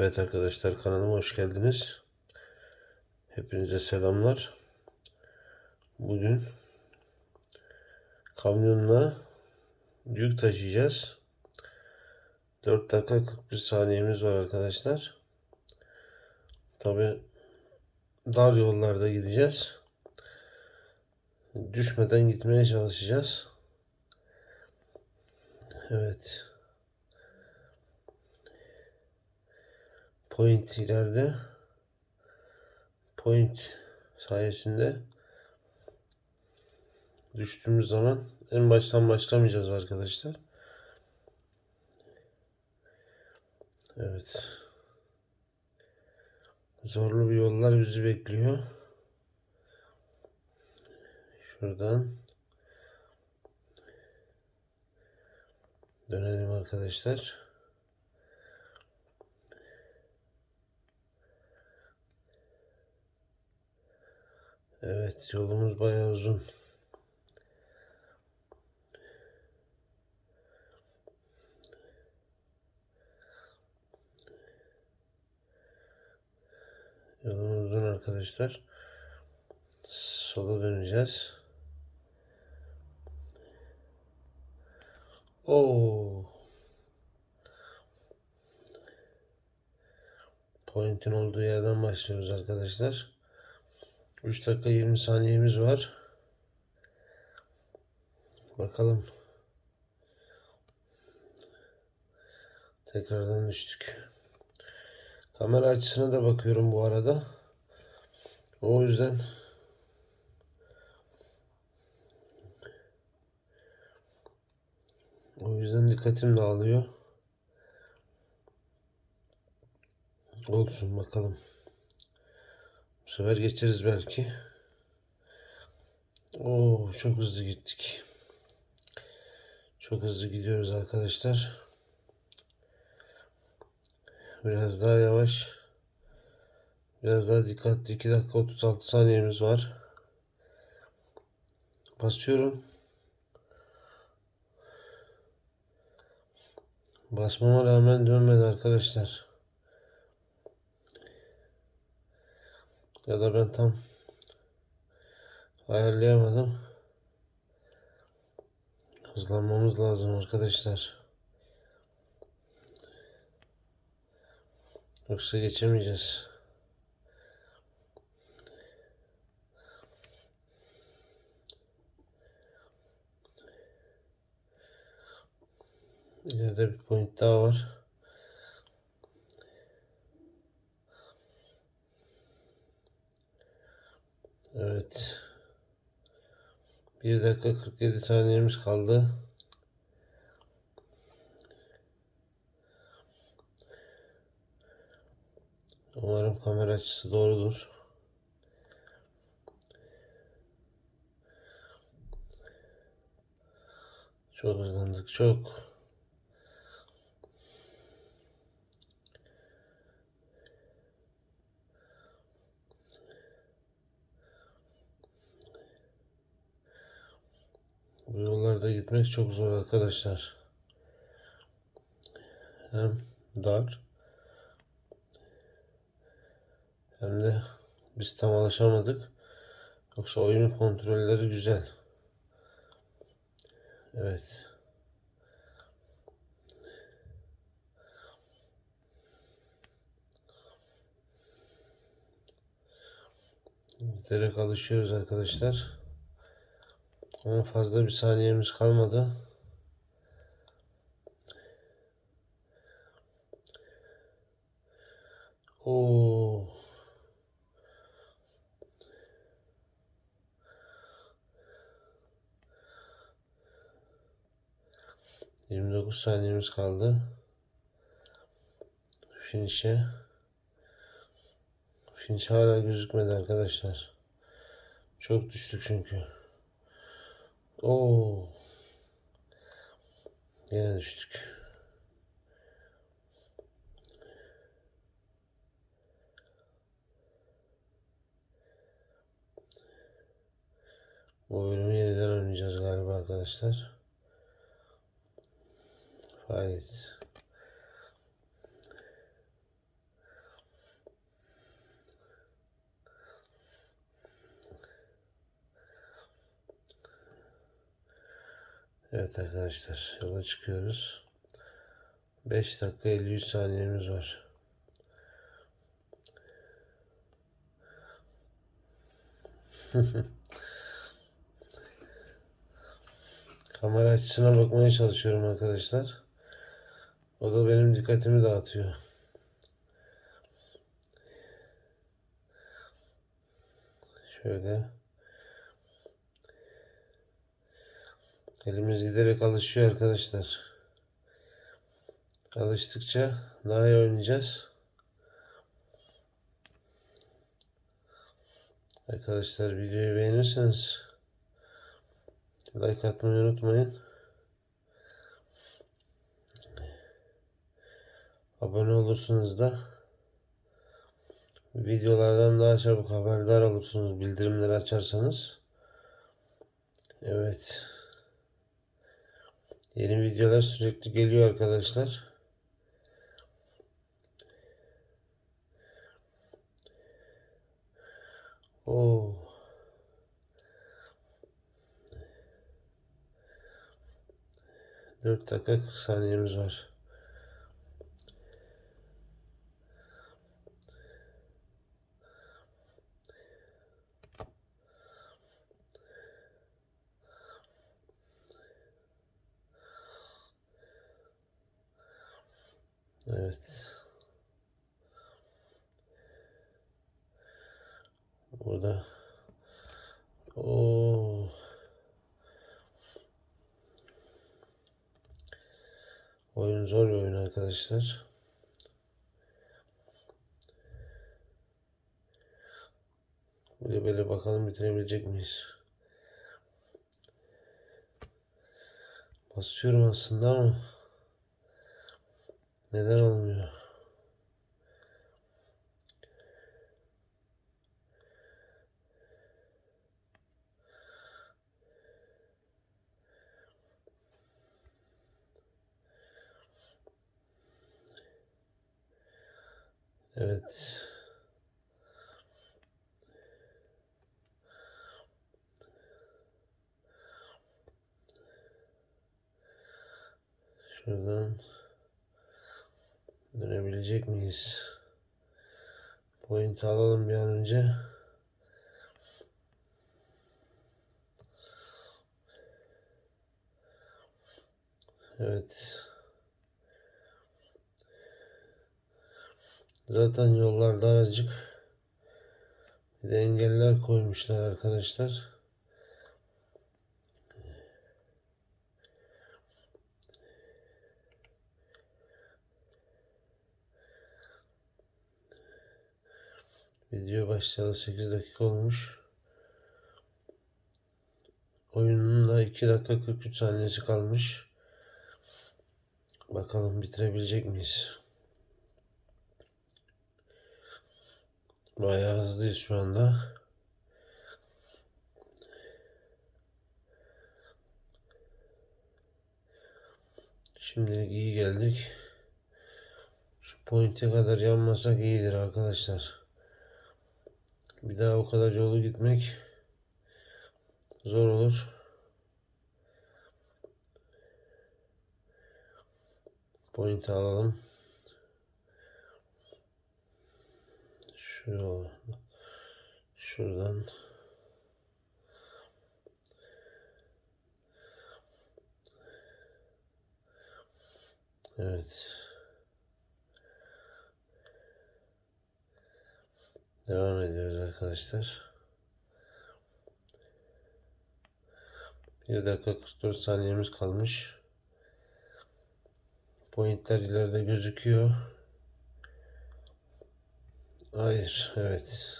Evet arkadaşlar kanalıma hoş geldiniz. Hepinize selamlar. Bugün kamyonla yük taşıyacağız. 4 dakika 41 saniyemiz var arkadaşlar. Tabi dar yollarda gideceğiz. Düşmeden gitmeye çalışacağız. Evet. Point ileride. Point sayesinde düştüğümüz zaman en baştan başlamayacağız arkadaşlar. Evet. Zorlu bir yollar bizi bekliyor. Şuradan dönelim arkadaşlar. Evet yolumuz bayağı uzun. Yolumuz uzun arkadaşlar. Sola döneceğiz. Oo. Point'in olduğu yerden başlıyoruz arkadaşlar. 3 dakika 20 saniyemiz var. Bakalım. Tekrardan düştük. Kamera açısına da bakıyorum bu arada. O yüzden o yüzden dikkatim dağılıyor. Olsun bakalım. Sefer geçeriz belki. Oo çok hızlı gittik. Çok hızlı gidiyoruz arkadaşlar. Biraz daha yavaş. Biraz daha dikkatli. 2 dakika 36 saniyemiz var. Basıyorum. Basmama rağmen dönmedi arkadaşlar. Ya da ben tam ayarlayamadım. Hızlanmamız lazım arkadaşlar. Yoksa geçemeyeceğiz. İleride bir point daha var. Evet. 1 dakika 47 saniyemiz kaldı. Umarım kamera açısı doğrudur. Çok hızlandık çok. Bu yollarda gitmek çok zor arkadaşlar. Hem dar hem de biz tam alışamadık. Yoksa oyunun kontrolleri güzel. Evet. Giderek alışıyoruz arkadaşlar. Ama fazla bir saniyemiz kalmadı. Oo. Yirmi dokuz saniyemiz kaldı. Finish'e. Finish hala gözükmedi arkadaşlar. Çok düştük çünkü. Oo. Yine düştük. Bu bölümü yeniden oynayacağız galiba arkadaşlar. Fight. Evet arkadaşlar yola çıkıyoruz. 5 dakika 53 saniyemiz var. Kamera açısına bakmaya çalışıyorum arkadaşlar. O da benim dikkatimi dağıtıyor. Şöyle. Elimiz giderek alışıyor arkadaşlar. Alıştıkça daha iyi oynayacağız. Arkadaşlar videoyu beğenirseniz like atmayı unutmayın. Abone olursunuz da videolardan daha çabuk haberdar olursunuz bildirimleri açarsanız. Evet. Yeni videolar sürekli geliyor arkadaşlar. Oo. Dört dakika 40 saniyemiz var. Evet. Burada o oyun zor bir oyun arkadaşlar. Böyle böyle bakalım bitirebilecek miyiz? Basıyorum aslında ama neden olmuyor? Evet. Şuradan dönebilecek miyiz? Point alalım bir an önce. Evet. Zaten yollar daracık. Engeller koymuşlar arkadaşlar. Video başlayalı 8 dakika olmuş. Oyunun da 2 dakika 43 saniyesi kalmış. Bakalım bitirebilecek miyiz? Bayağı hızlıyız şu anda. Şimdilik iyi geldik. Şu point'e kadar yanmasak iyidir arkadaşlar. Bir daha o kadar yolu gitmek zor olur. Point alalım. Şu şuradan Evet. Devam ediyoruz arkadaşlar. 1 dakika 44 saniyemiz kalmış. Pointler ileride gözüküyor. Hayır, evet.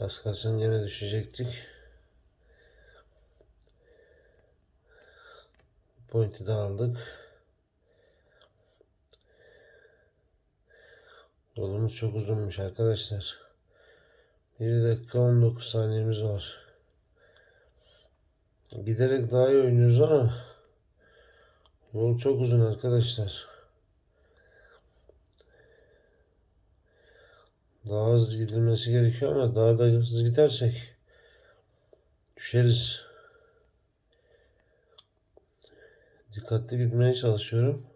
Az kalsın yine düşecektik. Pointi de aldık. Yolumuz çok uzunmuş arkadaşlar. 1 dakika 19 saniyemiz var. Giderek daha iyi oynuyoruz ama yol çok uzun arkadaşlar. Daha hızlı gidilmesi gerekiyor ama daha da hızlı gidersek düşeriz. Dikkatli gitmeye çalışıyorum.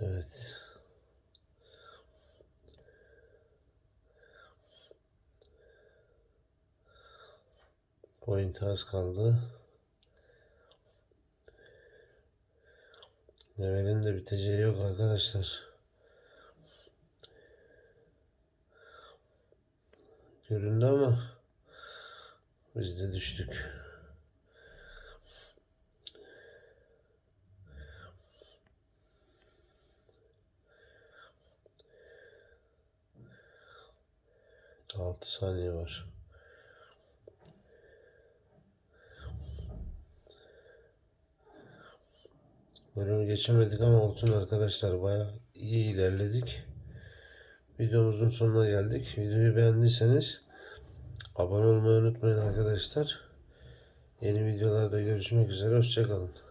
Evet. Point az kaldı. Levelin de biteceği yok arkadaşlar. Göründü ama biz de düştük. Altı saniye var. Bölümü geçemedik ama olsun arkadaşlar. Baya iyi ilerledik. Videomuzun sonuna geldik. Videoyu beğendiyseniz abone olmayı unutmayın arkadaşlar. Yeni videolarda görüşmek üzere. Hoşçakalın.